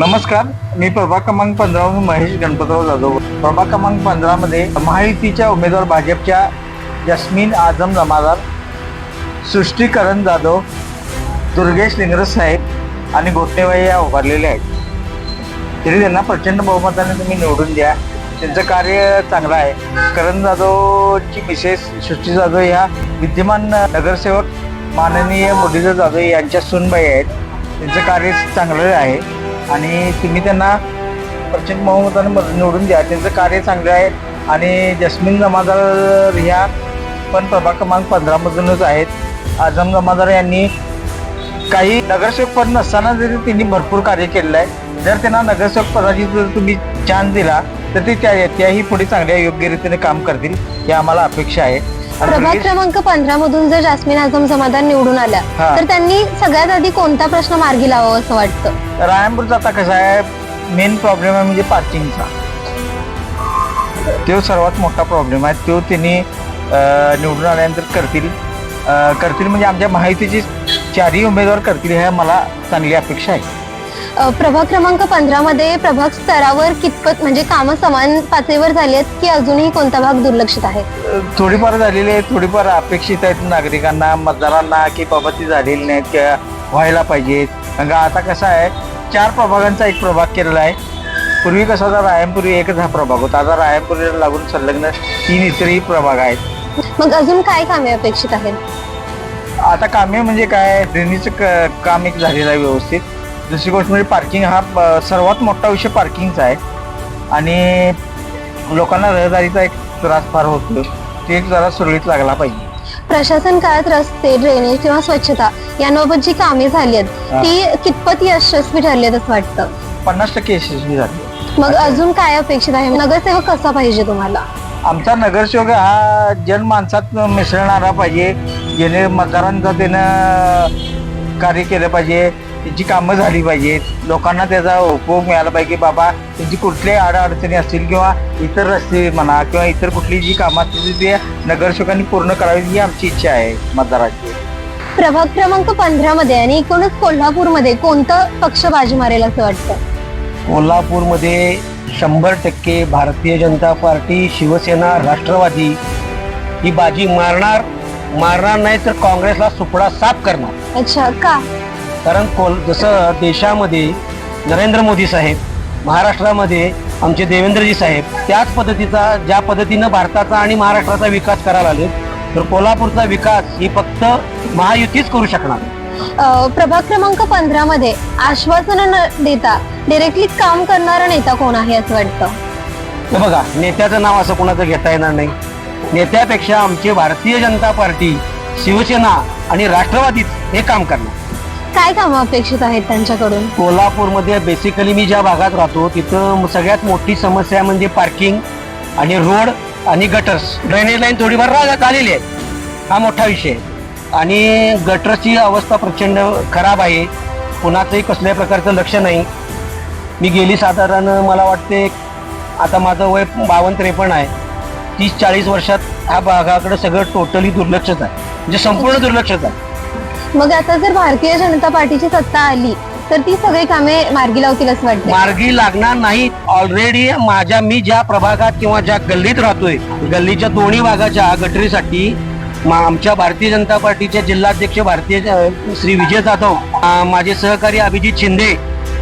नमस्कार मी प्रभाग क्रमांक पंधरा महेश गणपतराव जाधव. प्रभाग क्रमांक पंधरामध्ये महायुतीच्या उमेदवार भाजपच्या जस्मीन आझम जमादार सृष्टीकरण जाधव दुर्गेश लिंगरस साहेब आणि गोटेबाई या उभारलेले आहेत. तरी त्यांना प्रचंड बहुमताने तुम्ही निवडून द्या. त्यांचं कार्य चांगलं आहे. करण जाधवची मिसेस सृष्टी जाधव या विद्यमान नगरसेवक माननीय मुरलीधर जाधव यांच्या सुनबाई आहेत. त्यांचं कार्य चांगलं आहे. आणि तुम्ही त्यांना प्रचंड बहुमताने निवडून द्या. त्यांचं कार्य चांगलं आहे. आणि जस्मिन जमादार ह्या पण प्रभाग क्रमांक पंधरामधूनच आहेत. आझम जमादार यांनी काही नगरसेवक पद नसताना जरी त्यांनी भरपूर कार्य केलेलं आहे जर त्यांना नगरसेवक पदाची जर तुम्ही चान्स दिला तर ते त्या त्याही पुढे चांगल्या योग्यरीतीने काम करतील ही आम्हाला अपेक्षा आहे. प्रभाग क्रमांक पंधरा मधून जर जास्मिन आझम समाधान निवडून आल्या हा. तर त्यांनी सगळ्यात आधी कोणता प्रश्न मार्गी लावावा असं वाटतं? रायपूरचा आता कसं आहे? मेन प्रॉब्लेम आहे म्हणजे पार्किंगचा तो सर्वात मोठा प्रॉब्लेम आहे. तो त्यांनी अं, निवडून आल्यानंतर करतील. अं, करतील म्हणजे आमच्या माहितीचे चारही उमेदवार करतील ह्या मला चांगली अपेक्षा आहे. प्रभाग क्रमांक पंधरा मध्ये प्रभाग स्तरावर कितपत म्हणजे कामं समान पातळीवर झाली आहेत की अजूनही कोणता भाग दुर्लक्षित आहे? थोडीफार झालेली आहे थोडीफार अपेक्षित आहेत नागरिकांना मतदारांना की बाबा ती झालेली नाहीत किंवा व्हायला पाहिजेत. कारण का आता कसं आहे चार प्रभागांचा एक प्रभाग केलेला आहे. पूर्वी कसा होता रायमपुरी एकच हा प्रभाग होता. आता रायमपुरीला लागून संलग्न तीन इतरही प्रभाग आहेत. मग अजून काय कामे अपेक्षित आहेत? आता कामे म्हणजे काय ड्रेनेजचं क- काम एक झालेलं आहे व्यवस्थित. दुसरी गोष्ट म्हणजे पार्किंग हा सर्वात मोठा विषय पार्किंगचा आहे. आणि लोकांना रहदारीचा एक त्रास फार होतो ते एक जरा सुरळीत लागला पाहिजे. प्रशासन काळात रस्ते ड्रेनेज किंवा स्वच्छता यांबाबत जी कामे झाली आहेत. ती कितपत यशस्वी ठरली आहेत असं वाटतं? पन्नास टक्के यशस्वी झाले. मग अजून काय अपेक्षित आहे? नगरसेवक कसा पाहिजे तुम्हाला? आमचा नगरसेवक हा जनमानसात मिसळणारा पाहिजे. जेणे मतदारांचा त्यानं कार्य केलं पाहिजे. त्यांची कामं झाली पाहिजेत. लोकांना त्याचा उपयोग मिळाला पाहिजे की बाबा त्यांची कुठल्याही अडचणी असतील किंवा इतर रस्ते म्हणा किंवा इतर कुठली जी कामं असतील ती नगरसेवकांनी पूर्ण करावी ही आमची इच्छा आहे मतदाराची. प्रभाग क्रमांक पंधरा मध्ये आणि एकूणच कोल्हापूरमध्ये कोणतं पक्ष बाजी मारेल असं वाटतं? कोल्हापूरमध्ये शंभर टक्के भारतीय जनता पार्टी शिवसेना राष्ट्रवादी ही बाजी मारणार मारणार नाही तर काँग्रेसला सुपडा साफ करणार. अच्छा का? कारण कोल जसं देशामध्ये नरेंद्र मोदी साहेब महाराष्ट्रामध्ये आमचे देवेंद्रजी साहेब त्याच पद्धतीचा ज्या पद्धतीनं भारताचा आणि महाराष्ट्राचा विकास करायला आले तर कोल्हापूरचा विकास ही फक्त महायुतीच करू शकणार. प्रभाग क्रमांक पंधरा मध्ये आश्वासन न देता डिरेक्टली काम करणारा नेता कोण आहे असं वाटतं? बघा नेत्याचं नाव असं कोणाचं घेता येणार नाही. नेत्यापेक्षा आमची भारतीय जनता पार्टी शिवसेना आणि राष्ट्रवादीच हे काम करणार. काय कामं अपेक्षित आहेत त्यांच्याकडून? कोल्हापूरमध्ये बेसिकली मी ज्या भागात राहतो तिथं सगळ्यात मोठी समस्या म्हणजे पार्किंग आणि रोड आणि गटर्स ड्रेनेज लाईन थोडीफार राहत आलेली आहे. हा मोठा विषय आहे. आणि गटरची अवस्था प्रचंड खराब आहे. कुणाचंही कसल्याही प्रकारचं लक्ष नाही. मी गेली साधारण मला वाटते आता माझं वय बावन्न त्रेपन्न आहे. तीस चाळीस वर्षात ह्या भागाकडे सगळं टोटली दुर्लक्षच आहे. म्हणजे संपूर्ण दुर्लक्षच आहे. मग आता जर भारतीय जनता पार्टीची सत्ता आली तर ती सगळी कामे मार्गी लावतील असं वाटतं मार्गी लागणार नाही. ऑलरेडी माझ्या मी ज्या प्रभागात किंवा ज्या गल्लीत राहतोय गल्लीच्या दोन्ही भागाच्या गटरीसाठी मा- आमच्या भारतीय जनता पार्टीचे जिल्हाध्यक्ष भारतीय श्री विजय जाधव माझे सहकारी अभिजित शिंदे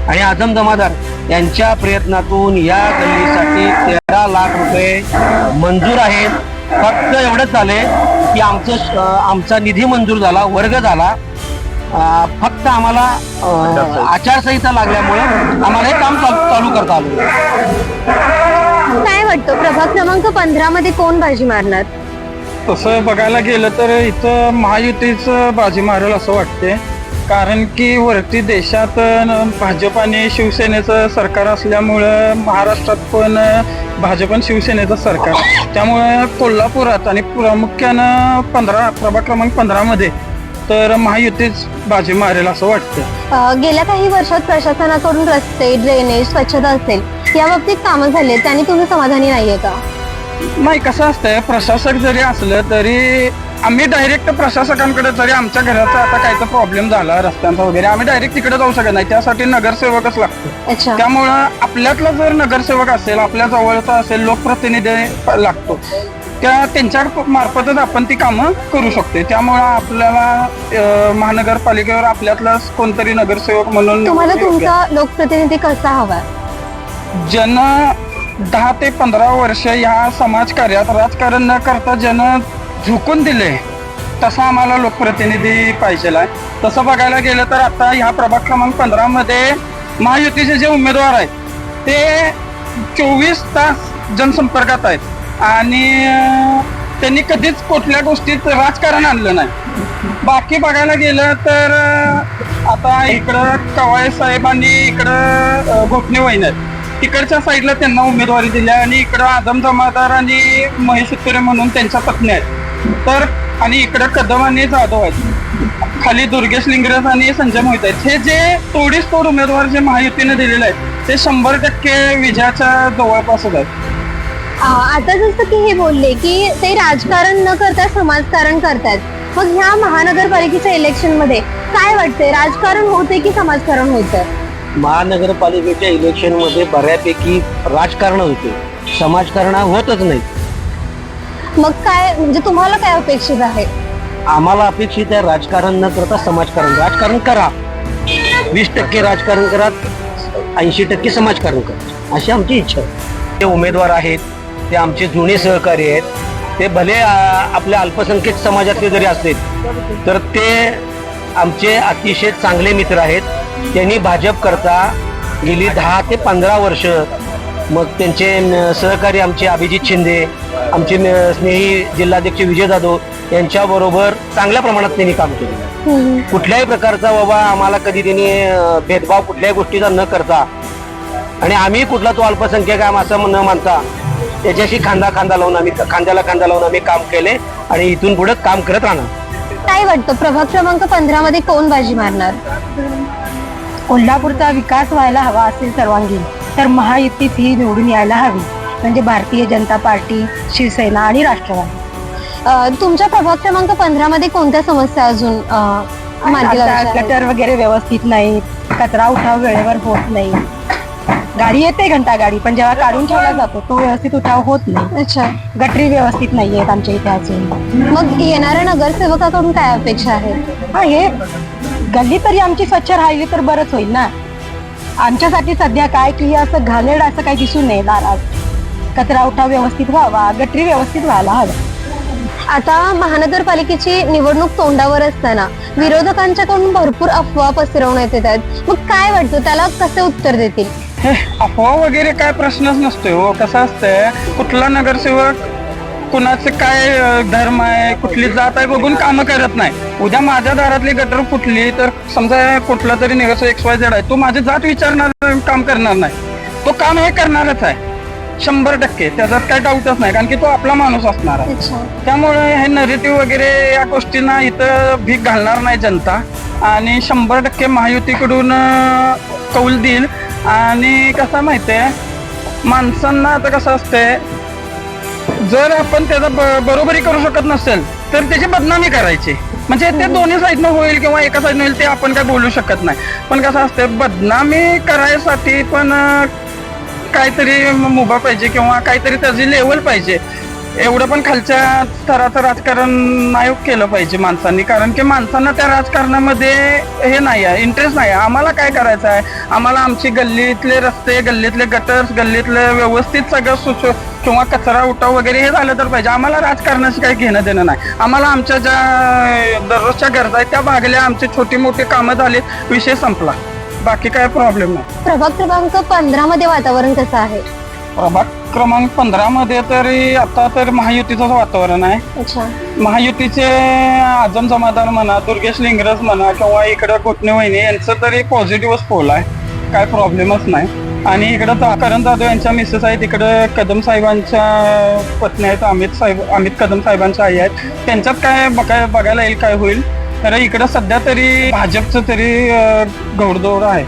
आणि आझम जमादार यांच्या प्रयत्नातून या गल्लीसाठी तेरा लाख रुपये मंजूर आहेत. फक्त एवढंच झालंय की आमचं आमचा निधी मंजूर झाला वर्ग झाला. फक्त आम्हाला आचारसंहिता. लागल्यामुळे आम्हाला हे काम चालू चालू करता आलं. काय वाटतं? प्रभाग क्रमांक पंधरा मध्ये कोण बाजी मारणार? तसं बघायला गेलं तर इथं महायुतीच बाजी मारेल असं वाटते कारण की वरती देशात न- भाजप आणि शिवसेनेचं सरकार असल्यामुळं महाराष्ट्रात पण भाजप आणि शिवसेनेचं सरकार. त्यामुळे कोल्हापुरात आणि प्रामुख्यानं पंधरा प्रभाग क्रमांक पंधरामध्ये तर महायुतीच बाजी मारेल असं वाटतं गेल्या काही वर्षात प्रशासनाकडून रस्ते ड्रेनेज स्वच्छता असेल या बाबतीत कामं झाली त्यांनी तुम्ही समाधानी नाहीये का नाही कसं असतंय प्रशासक जरी असलं तरी आम्ही डायरेक्ट प्रशासकांकडे जरी आमच्या घराचा आता काहीचा प्रॉब्लेम झाला रस्त्यांचा वगैरे आम्ही डायरेक्ट तिकडे जाऊ शकत नाही. त्यासाठी नगरसेवकच लागतो. अच्छा. त्यामुळं आपल्यातला जर नगरसेवक असेल आपल्या जवळचा असेल लोकप्रतिनिधी लागतो. त्या त्यांच्या मार्फतच आपण ती कामं करू शकतो त्यामुळं आपल्याला अं, महानगरपालिकेवर आपल्यातलाच कोणतरी नगरसेवक म्हणून तुम्हाला. तुमचा लोकप्रतिनिधी कसा हवा? जन दहा ते पंधरा वर्ष या समाजकार्यात राजकारण न करता जन झुकून दिले तसा आम्हाला लोकप्रतिनिधी पाहिजे आहे. तसं बघायला गेलं तर आता ह्या प्रभाग क्रमांक पंधरा मध्ये महायुतीचे जे उमेदवार आहेत ते चोवीस तास जनसंपर्कात आहेत. आणि त्यांनी कधीच कुठल्या गोष्टीत राजकारण आणलं नाही. बाकी बघायला गेलं तर आता इकडं कवाळे आणि इकडं अं, घोटणे आहेत. तिकडच्या साईडला त्यांना उमेदवारी दिली आहे आणि इकडं आदम जमादार आणि महेश उत्तरे म्हणून त्यांच्या पत्नी आहेत. तर आणि इकडं कदम आणि जाधव आहेत. खाली दुर्गेश लिंगरस आणि संजय मोहित आहेत. हे जे तोडीस तोड उमेदवार जे महायुतीने दिलेले आहेत ते शंभर टक्के विजयाच्या जवळपासच आहेत. आता जसं की हे बोलले की ते राजकारण न करता समाजकारण करतात मग ह्या महानगरपालिकेच्या इलेक्शनमध्ये काय वाटतंय? राजकारण होते की समाजकारण होतं महानगरपालिकेच्या इलेक्शनमध्ये बऱ्यापैकी राजकारण होते समाजकारण होतच नाही. मग काय म्हणजे तुम्हाला काय अपेक्षित आहे? आम्हाला अपेक्षित आहे राजकारण न करता समाजकारण. राजकारण करा. वीस टक्के राजकारण करा ऐंशी टक्के समाजकारण करा. अशी आमची इच्छा आहे. ते उमेदवार आहेत ते आमचे जुने सहकारी आहेत ते भले आपल्या अल्पसंख्यक समाजातले जरी असतील तर ते आमचे अतिशय चांगले मित्र आहेत. त्यांनी भाजप करता गेली दहा ते पंधरा वर्ष मग त्यांचे सहकारी आमचे अभिजित शिंदे आमचे स्नेही जिल्हाध्यक्ष विजय जाधव यांच्याबरोबर चांगल्या प्रमाणात त्यांनी काम केलं. हम्म. कुठल्याही प्रकारचा बाबा आम्हाला कधी त्यांनी भेदभाव कुठल्याही गोष्टीचा न करता आणि आम्ही कुठला तो अल्पसंख्याक आहे असं न मानता त्याच्याशी खांदा खांदा लावून आम्ही खांद्याला खांदा लावून आम्ही काम केले आणि इथून पुढे काम करत राहणार. काय वाटतं? प्रभाग क्रमांक पंधरा मध्ये कोण बाजी मारणार? कोल्हापूरचा विकास व्हायला हवा असेल सर्वांगीण तर महायुतीत ही निवडून यायला हवी. म्हणजे भारतीय जनता पार्टी शिवसेना आणि राष्ट्रवादी. तुमच्या प्रभाग क्रमांक पंधरा मध्ये कोणत्या समस्या अजून आता? गटर वगैरे व्यवस्थित नाही कचरा उठाव वेळेवर होत नाही. गाडी येते घंटा गाडी पण जेव्हा काढून ठेवला जातो तो व्यवस्थित उठाव होत नाही. अच्छा. गटरी व्यवस्थित नाही आहेत आमच्या इथे अजून. मग येणाऱ्या नगरसेवकाकडून काय अपेक्षा आहे? हा हे गल्ली तरी आमची स्वच्छ राहिली तर बरंच होईल ना. आमच्यासाठी सध्या काय की असं घाणेरडं असं काही दिसून नाही दारात कचरा उठाव व्यवस्थित व्हावा गटरी व्यवस्थित व्हायला हवं आता महानगरपालिकेची निवडणूक तोंडावर असताना विरोधकांच्याकडून भरपूर अफवा पसरवण्यात येत आहेत. मग काय वाटतं? त्याला कसे उत्तर देतील? हे अफवा वगैरे काय प्रश्नच नसतोय हो. कसं असतंय कुठला नगरसेवक कुणाचे काय अं, धर्म आहे कुठली जात आहे बघून कामं करत नाही. उद्या माझ्या दारातली गटर फुटली तर समजा कुठला तरी नगरसेवक एक्स वाय झेड आहे तो माझी जात विचारणार काम करणार नाही. तो काम हे करणारच आहे. शंभर टक्के. त्याच्यात काय डाऊटच नाही कारण की तो आपला माणूस असणार आहे. अच्छा. त्यामुळे हे नरेटिव्ह वगैरे या गोष्टींना इथं भीक घालणार नाही जनता. आणि शंभर टक्के महायुतीकडून अं, कौल देईल. आणि कसं माहितीये माणसांना आता कसं असतंय जर आपण त्याचा ब- बरोबरी करू शकत नसेल तर त्याची बदनामी करायची. म्हणजे ते दोन्ही साईडनं होईल किंवा एका साईडनं होईल ते आपण काय बोलू शकत नाही. पण कसं असतं बदनामी करायसाठी पण अं, काहीतरी मुभा पाहिजे किंवा काहीतरी त्याची लेवल पाहिजे. एवढं पण खालच्या स्तराचं राजकारण नाही केलं पाहिजे माणसांनी. कारण की माणसांना त्या राजकारणामध्ये हे नाही आहे इंटरेस्ट नाही आहे. आम्हाला काय करायचं आहे? आम्हाला आमची गल्लीतले रस्ते गल्लीतले गटर्स गल्लीतलं व्यवस्थित सगळं सुच किंवा कचरा उठाव वगैरे हे झालं तर पाहिजे. आम्हाला राजकारणाशी काही घेणं देणं नाही. आम्हाला आमच्या ज्या दररोजच्या गरजा आहेत त्या भागल्या आमची छोटी मोठी कामं झाली विषय संपला. बाकी काय प्रॉब्लेम नाही. प्रभाग क्रमांक पंधरा मध्ये वातावरण कसं आहे? प्रभाग क्रमांक पंधरा मध्ये तरी आता तर महायुतीचंच वातावरण आहे. अच्छा. महायुतीचे आजम जमादार म्हणा दुर्गेश लिंगरस म्हणा किंवा इकडं कोटणे वहिनी यांचं तरी पॉझिटिव्हच पोल आहे. काय प्रॉब्लेमच नाही. आणि इकडं ता- करण जाधव यांच्या मिसेस आहेत इकडं कदम साहेबांच्या पत्नी आहेत अमित साहेब अमित कदम साहेबांच्या आई आहेत. त्यांच्यात काय बघाय बघायला येईल काय होईल? तर इकडं सध्या तरी भाजपचं तरी घोडदौड आहे.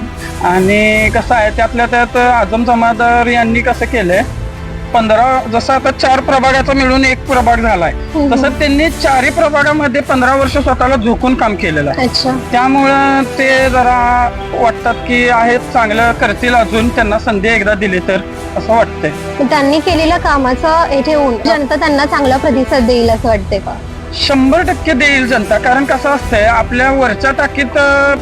आणि कसं आहे त्यातल्या त्यात आजम जमादार यांनी कसं केलंय पंधरा जसं आता चार प्रभागाचा मिळून एक प्रभाग झालाय हम्म. तसं त्यांनी चारही प्रभागामध्ये पंधरा वर्ष स्वतःला झोकून काम केलेलं आहे. त्यामुळं ते जरा वाटतात की आहेत चांगलं करतील अजून त्यांना संधी एकदा दिली तर असं वाटतंय. त्यांनी केलेल्या कामाचं हे ठेवून जनता त्यांना चांगला प्रतिसाद देईल असं वाटतंय का? शंभर टक्के देईल जनता. कारण कसं असतंय आपल्या वरच्या टाकीत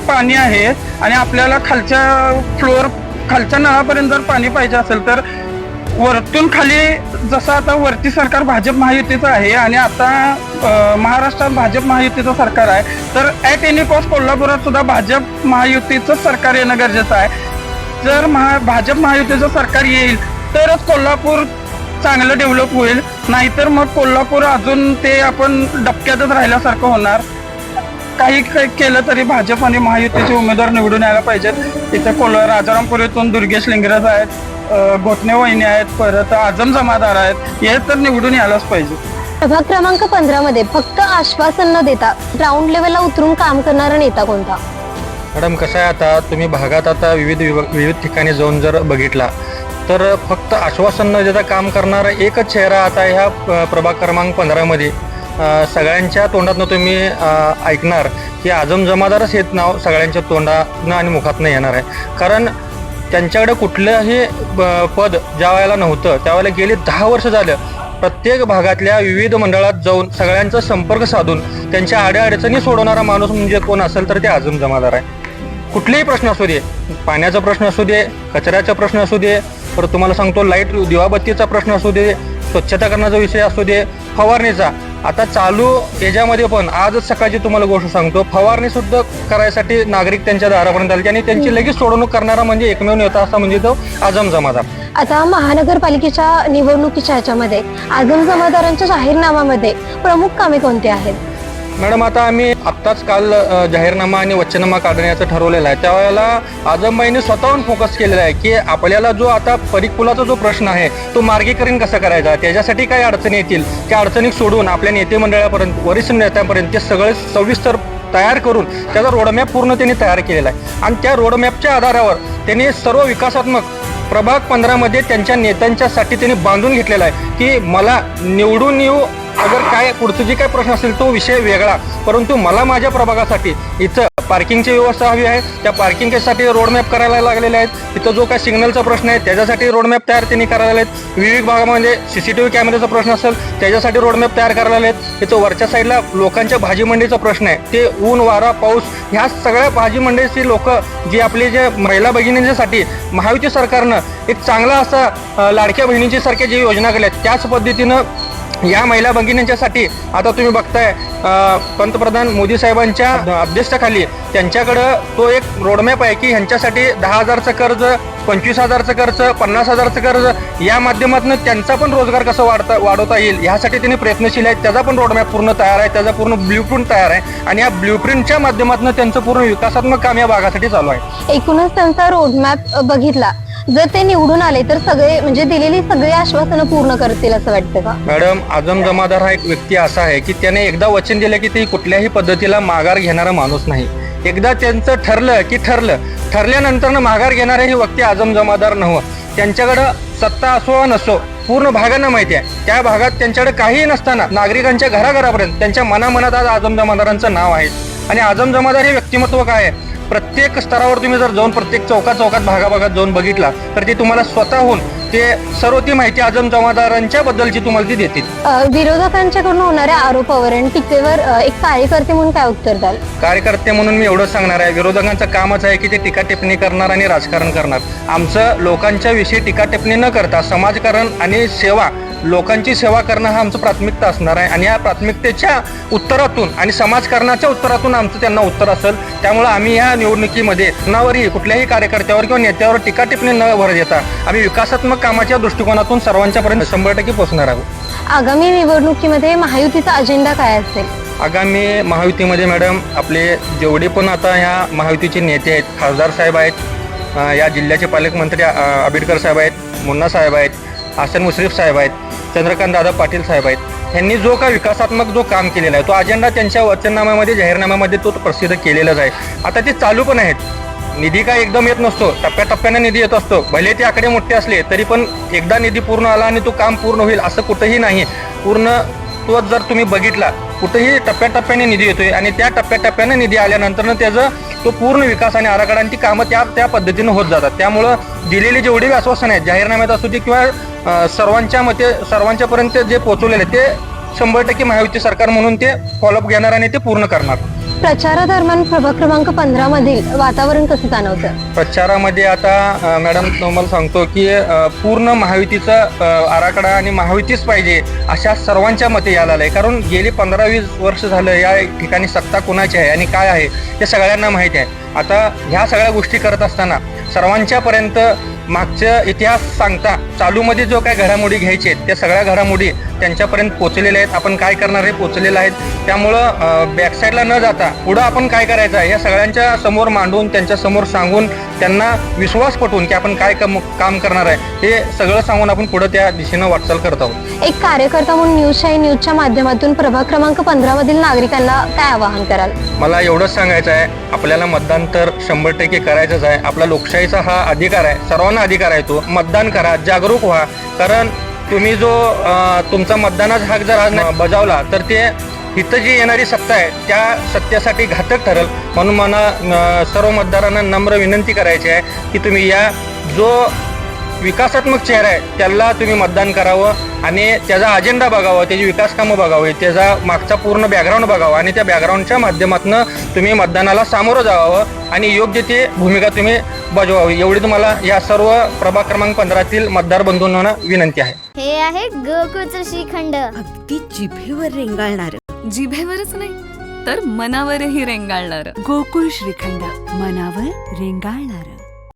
पाणी आहे आणि आपल्याला खालच्या फ्लोअर खालच्या नळापर्यंत जर पाणी पाहिजे असेल तर वरतून खाली जसं आता वरती सरकार भाजप महायुतीचं आहे आणि आता महाराष्ट्रात भाजप महायुतीचं सरकार आहे तर ॲट एनी कॉस्ट कोल्हापुरात सुद्धा भाजप महायुतीचं सरकार येणं गरजेचं आहे. जर महा भाजप महायुतीचं सरकार येईल तरच कोल्हापूर चांगलं डेव्हलप होईल. नाहीतर मग कोल्हापूर अजून ते आपण डबक्यातच राहिल्यासारखं होणार. काही काही केलं तरी भाजप आणि महायुतीचे उमेदवार निवडून यायला पाहिजेत. इथे कोल राजारामपुरीतून दुर्गेश लिंगराज आहेत घोटणे वहिनी आहेत परत आझम जमादार आहेत हे तर निवडून यायलाच पाहिजे. प्रभाग क्रमांक पंधरा मध्ये फक्त आश्वासन न देता ग्राउंड लेवलला उतरून काम करणारा नेता कोणता? मॅडम कसं आहे आता? तुम्ही भागात आता विविध विभाग विविध ठिकाणी जाऊन जर बघितला तर फक्त आश्वासन न देता काम करणारा एकच चेहरा आता ह्या प्रभाग क्रमांक पंधरामध्ये सगळ्यांच्या तोंडातनं तुम्ही ऐकणार की आजम जमादारच हे नाव सगळ्यांच्या तोंडातनं आणि मुखातनं येणार आहे. कारण त्यांच्याकडे कुठलंही पद ज्या वेळेला नव्हतं त्यावेळेला गेली दहा वर्ष झालं प्रत्येक भागातल्या विविध मंडळात जाऊन सगळ्यांचा संपर्क साधून त्यांच्या अडीअडचणी सोडवणारा माणूस म्हणजे कोण असेल तर ते आजम जमादार आहे. कुठलेही प्रश्न असू दे पाण्याचा प्रश्न असू दे कचऱ्याचा प्रश्न असू दे परत तुम्हाला सांगतो लाइट दिवाबत्तीचा प्रश्न असू दे स्वच्छता करण्याचा विषय असू दे फवारणीचा. आता चालू याच्यामध्ये पण आजच सकाळची तुम्हाला गोष्ट सांगतो फवारणी सुद्धा करायसाठी नागरिक त्यांच्या दारापर्यंत आले आणि त्यांची लगेच सोडवणूक करणारा म्हणजे एकमेव नेता असा म्हणजे तो आझम जमादार. आता महानगरपालिकेच्या निवडणुकीच्या ह्याच्यामध्ये आझम जमादारांच्या जाहीरनाम्यामध्ये प्रमुख कामे कोणती आहेत? मॅडम आता आम्ही आत्ताच काल जाहीरनामा आणि वचननामा काढण्याचं ठरवलेलं आहे. त्यावेळेला आजमबाईंनी स्वतःहून फोकस केलेला आहे की आपल्याला जो आता परिकुलाचा जो प्रश्न आहे तो मार्गीकरण कसा करायचा? त्याच्यासाठी काय अडचणी येतील? त्या अडचणी सोडून आपल्या नेते मंडळापर्यंत वरिष्ठ नेत्यांपर्यंत ते सगळे सविस्तर तयार करून त्याचा रोडमॅप पूर्ण त्यांनी तयार केलेला आहे. आणि त्या रोडमॅपच्या आधारावर त्यांनी सर्व विकासात्मक प्रभाग पंधरामध्ये त्यांच्या नेत्यांच्यासाठी त्यांनी बांधून घेतलेला आहे की मला निवडून येऊ अगर काय पुढचं जे काय प्रश्न असेल तो विषय वेगळा. परंतु मला माझ्या प्रभागासाठी इथं पार्किंगची व्यवस्था हवी आहे. त्या पार्किंगसाठी रोडमॅप करायला लागलेले आहेत. इथं जो काय सिग्नलचा प्रश्न आहे त्याच्यासाठी रोडमॅप तयार त्यांनी करायला आहेत विविध भागामध्ये सी सी टी व्ही कॅमेऱ्याचा प्रश्न असेल त्याच्यासाठी रोडमॅप तयार करायला आहेत इथं वरच्या साईडला लोकांच्या भाजी मंडईचा प्रश्न आहे. ते ऊन वारा पाऊस ह्या सगळ्या भाजी मंडईची लोक जी आपली जे महिला भगिनींच्यासाठी महायुती सरकारनं एक चांगला असा लाडक्या बहिणींची सारख्या जी योजना केल्या आहेत त्याच पद्धतीनं या महिला भगिनींच्यासाठी आता तुम्ही बघताय पंतप्रधान मोदी साहेबांच्या अध्यक्षतेखाली त्यांच्याकडं तो एक रोडमॅप आहे की ह्यांच्यासाठी दहा हजारचं कर्ज पंचवीस हजारचं कर्ज पन्नास हजारचं कर्ज या माध्यमातून त्यांचा पण रोजगार कसा वाढता वाढवता येईल? ह्यासाठी त्यांनी प्रयत्नशील आहेत. त्याचा पण रोडमॅप पूर्ण तयार आहे त्याचा पूर्ण ब्ल्यूप्रिंट तयार आहे आणि या ब्ल्यूप्रिंटच्या माध्यमातून त्यांचं पूर्ण विकासात्मक काम या भागासाठी चालू आहे. एकूणच त्यांचा रोडमॅप बघितला. जर ते निवडून आले तर सगळे म्हणजे दिलेली सगळी आश्वासनं पूर्ण करतील असं वाटतं का? मॅडम आजम जमादार हा एक व्यक्ती असा आहे की त्याने एकदा वचन दिलं की ते कुठल्याही पद्धतीला माघार घेणारा माणूस नाही. एकदा त्यांचं ठरलं की ठरलं ठरल्यानंतर माघार घेणारे ही व्यक्ती आजम जमादार नव्हतं त्यांच्याकडं सत्ता असो वा नसो पूर्ण भागांना माहिती आहे. त्या भागात त्यांच्याकडे काहीही नसताना नागरिकांच्या घराघरापर्यंत त्यांच्या मनामनात आज आजम जमादारांचं नाव आहे. आणि आजम जमादार हे व्यक्तिमत्व काय आहे? प्रत्येक स्तरावर तुम्ही जर जाऊन प्रत्येक चौकात चौकात भागाभागात जाऊन बघितला तर ते तुम्हाला स्वतःहून ते सर्व ती माहिती आझम जमादारांच्या बद्दलची तुम्हाला ती देतील. विरोधकांच्याकडून होणाऱ्या आरोपावर आणि टीकेवर अ, एक कार्यकर्ते म्हणून काय उत्तर द्याल? कार्यकर्ते म्हणून मी एवढं सांगणार आहे. विरोधकांचं कामच आहे की ते टीका टिप्पणी करणार आणि राजकारण करणार. आमचं लोकांच्या विषयी टीका टिप्पणी न करता समाजकारण आणि सेवा लोकांची सेवा करणं हा आमचं प्राथमिकता असणार आहे. आणि या प्राथमिकतेच्या उत्तरातून आणि समाजकारणाच्या उत्तरातून आमचं त्यांना उत्तर असेल. त्यामुळे आम्ही या निवडणुकीमध्ये कुणावरही कुठल्याही कार्यकर्त्यावर किंवा नेत्यावर टीका टिप्पणी न भर देता आम्ही विकासात्मक कामाच्या दृष्टिकोनातून सर्वांच्या पर्यंत शंभर टक्के पोहोचणार आहोत. आगामी निवडणुकीमध्ये महायुतीचा अजेंडा काय असेल? आगामी महायुतीमध्ये मॅडम आपले जेवढे पण आता ह्या महायुतीचे नेते आहेत खासदार साहेब आहेत अ, या जिल्ह्याचे पालकमंत्री अ, आंबेडकर साहेब आहेत मुन्ना साहेब आहेत हसन मुश्रीफ साहेब आहेत चंद्रकांत दादा पाटील साहेब आहेत यांनी जो काय विकासात्मक जो काम केलेला आहे तो अजेंडा त्यांच्या वचननाम्यामध्ये जाहीरनाम्यामध्ये तो प्रसिद्ध केलेलाच आहे. आता ते चालू पण आहेत. निधी काय एकदम येत नसतो. टप्प्याटप्प्याने निधी येत असतो. भले ते आकडे मोठे असले तरी पण एकदा निधी पूर्ण आला आणि तो काम पूर्ण होईल असं कुठंही नाही. पूर्ण तो जर तुम्ही बघितला कुठेही टप्प्याटप्प्याने निधी येतोय आणि त्या टप्प्याटप्प्याने निधी आल्यानंतर त्याचं तो पूर्ण विकास आणि आराखडा कामं त्या त्या पद्धतीनं होत जातात. त्यामुळं दिलेली जेवढी आश्वासन आहेत जाहीरनाम्यात असू दे किंवा सर्वांच्या मते सर्वांच्यापर्यंत जे पोहोचवलेले आहे, ते शंभर टक्के महायुती सरकार म्हणून ते फॉलोअप घेणार आणि ते पूर्ण करणार. प्रचारादरम्यान प्रभाग क्रमांक पंधरा मधील वातावरण कसं जाणवतं? प्रचारामध्ये आता मॅडम तुम्हाला सांगतो की अ, पूर्ण महायुतीचा अ, आराखडा आणि महायुतीच पाहिजे अशा सर्वांच्या मते यायला आलंय कारण गेली पंधरा वीस वर्ष झालं या ठिकाणी सत्ता कोणाची आहे आणि काय आहे हे सगळ्यांना माहिती आहे. आता ह्या सगळ्या गोष्टी करत असताना सर्वांच्या पर्यंत मागचं इतिहास सांगता चालूमध्ये जो काय घडामोडी घ्यायचे आहेत त्या सगळ्या घडामोडी त्यांच्यापर्यंत पोचलेल्या आहेत. आपण काय करणार हे पोचलेलं आहेत. त्यामुळं बॅकसाईडला न जाता पुढं आपण काय करायचं आहे या सगळ्यांच्या समोर मांडून त्यांच्यासमोर सांगून त्यांना विश्वास पटवून की आपण काय कम काम करणार आहे हे सगळं सांगून आपण पुढं त्या दिशेनं वाटचाल करत आहोत. एक कार्यकर्ता म्हणून न्यूज शाही न्यूजच्या माध्यमातून प्रभाग क्रमांक पंधरा मधील नागरिकांना काय आवाहन कराल? मला एवढंच सांगायचं आहे आपल्याला मतदान तर शंभर टक्के करायचंच आहे. आपला लोकशाहीचा हा अधिकार आहे. सर्वांना अधिकार आहे तो. मतदान करा जागरूक व्हा. कारण तुम्ही जो तुमचा मतदानाचा हक जर आज बजावला तर ते इथं जी येणारी सत्ता आहे त्या सत्तेसाठी घातक ठरल. म्हणून मला सर्व मतदारांना नम्र विनंती करायची आहे की तुम्ही या जो विकासात्मक चेहरा आहे त्याला तुम्ही मतदान करावं आणि त्याचा अजेंडा बघावा त्याची विकास कामं बघावी त्याचा मागचा पूर्ण बॅकग्राऊंड बघावा आणि त्या बॅकग्राऊंडच्या माध्यमातून तुम्ही मतदानाला सामोरं जावावं आणि योग्य ती भूमिका तुम्ही बजवावी. एवढी तुम्हाला या सर्व प्रभाग क्रमांक पंधरातील मतदार बंधूंना विनंती आहे. हे आहे गोकुळचं श्रीखंड. अगदी जिभेवर रेंगाळणार. जिभेवरच नाही तर मनावरही रेंगाळणार. गोकुळ श्रीखंड मनावर रेंगाळणार.